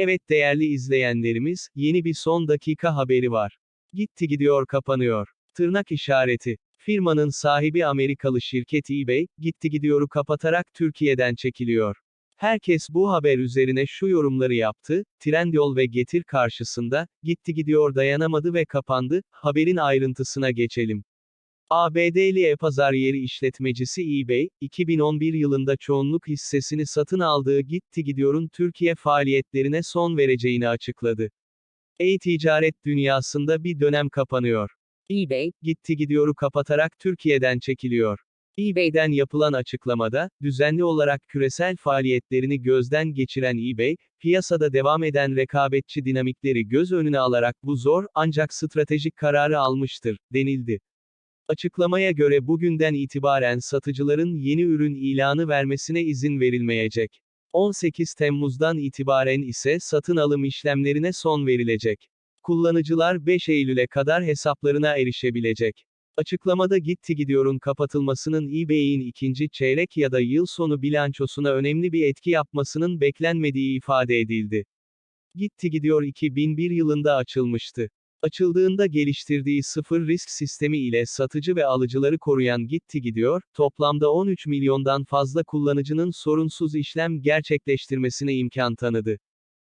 Evet değerli izleyenlerimiz, yeni bir son dakika haberi var. Gitti gidiyor kapanıyor. Tırnak işareti. Firmanın sahibi Amerikalı şirket eBay, gitti gidiyoru kapatarak Türkiye'den çekiliyor. Herkes bu haber üzerine şu yorumları yaptı, Trendyol ve Getir karşısında, gitti gidiyor dayanamadı ve kapandı, haberin ayrıntısına geçelim. ABD'li e-pazar yeri işletmecisi eBay, 2011 yılında çoğunluk hissesini satın aldığı Gitti Gidiyor'un Türkiye faaliyetlerine son vereceğini açıkladı. E-ticaret dünyasında bir dönem kapanıyor. eBay, Gitti Gidiyor'u kapatarak Türkiye'den çekiliyor. eBay'den yapılan açıklamada, düzenli olarak küresel faaliyetlerini gözden geçiren eBay, piyasada devam eden rekabetçi dinamikleri göz önüne alarak bu zor, ancak stratejik kararı almıştır, denildi. Açıklamaya göre bugünden itibaren satıcıların yeni ürün ilanı vermesine izin verilmeyecek. 18 Temmuz'dan itibaren ise satın alım işlemlerine son verilecek. Kullanıcılar 5 Eylül'e kadar hesaplarına erişebilecek. Açıklamada Gitti Gidiyor'un kapatılmasının eBay'in ikinci çeyrek ya da yıl sonu bilançosuna önemli bir etki yapmasının beklenmediği ifade edildi. Gitti Gidiyor 2001 yılında açılmıştı. Açıldığında geliştirdiği sıfır risk sistemi ile satıcı ve alıcıları koruyan Gitti Gidiyor, toplamda 13 milyondan fazla kullanıcının sorunsuz işlem gerçekleştirmesine imkan tanıdı.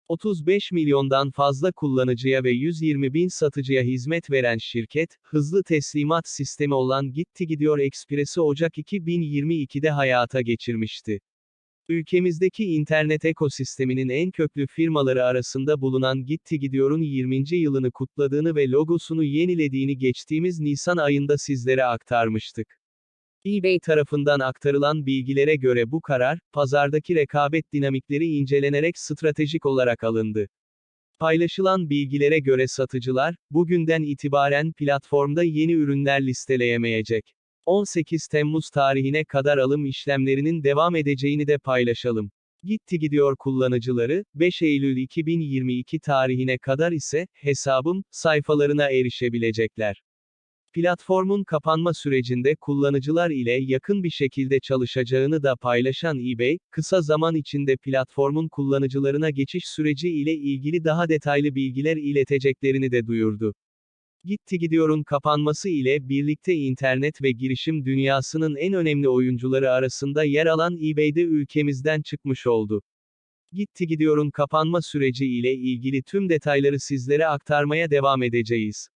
35 milyondan fazla kullanıcıya ve 120 bin satıcıya hizmet veren şirket, hızlı teslimat sistemi olan Gitti Gidiyor Express'i Ocak 2022'de hayata geçirmişti. Ülkemizdeki internet ekosisteminin en köklü firmaları arasında bulunan Gitti Gidiyor'un 20. yılını kutladığını ve logosunu yenilediğini geçtiğimiz Nisan ayında sizlere aktarmıştık. eBay tarafından aktarılan bilgilere göre bu karar, pazardaki rekabet dinamikleri incelenerek stratejik olarak alındı. Paylaşılan bilgilere göre satıcılar, bugünden itibaren platformda yeni ürünler listeleyemeyecek. 18 Temmuz tarihine kadar alım işlemlerinin devam edeceğini de paylaşalım. Gitti gidiyor kullanıcıları, 5 Eylül 2022 tarihine kadar ise, hesabım, sayfalarına erişebilecekler. Platformun kapanma sürecinde kullanıcılar ile yakın bir şekilde çalışacağını da paylaşan eBay, kısa zaman içinde platformun kullanıcılarına geçiş süreci ile ilgili daha detaylı bilgiler ileteceklerini de duyurdu. Gitti Gidiyor'un kapanması ile birlikte internet ve girişim dünyasının en önemli oyuncuları arasında yer alan eBay'de ülkemizden çıkmış oldu. Gitti Gidiyor'un kapanma süreci ile ilgili tüm detayları sizlere aktarmaya devam edeceğiz.